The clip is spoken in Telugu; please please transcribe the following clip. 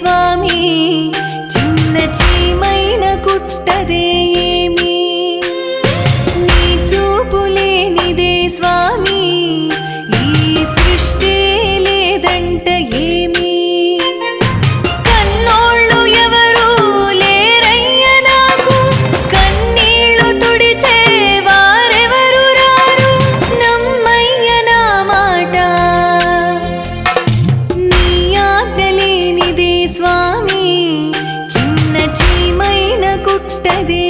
స్వామి చిన్న చీమైన కుట్టు పుట్టదే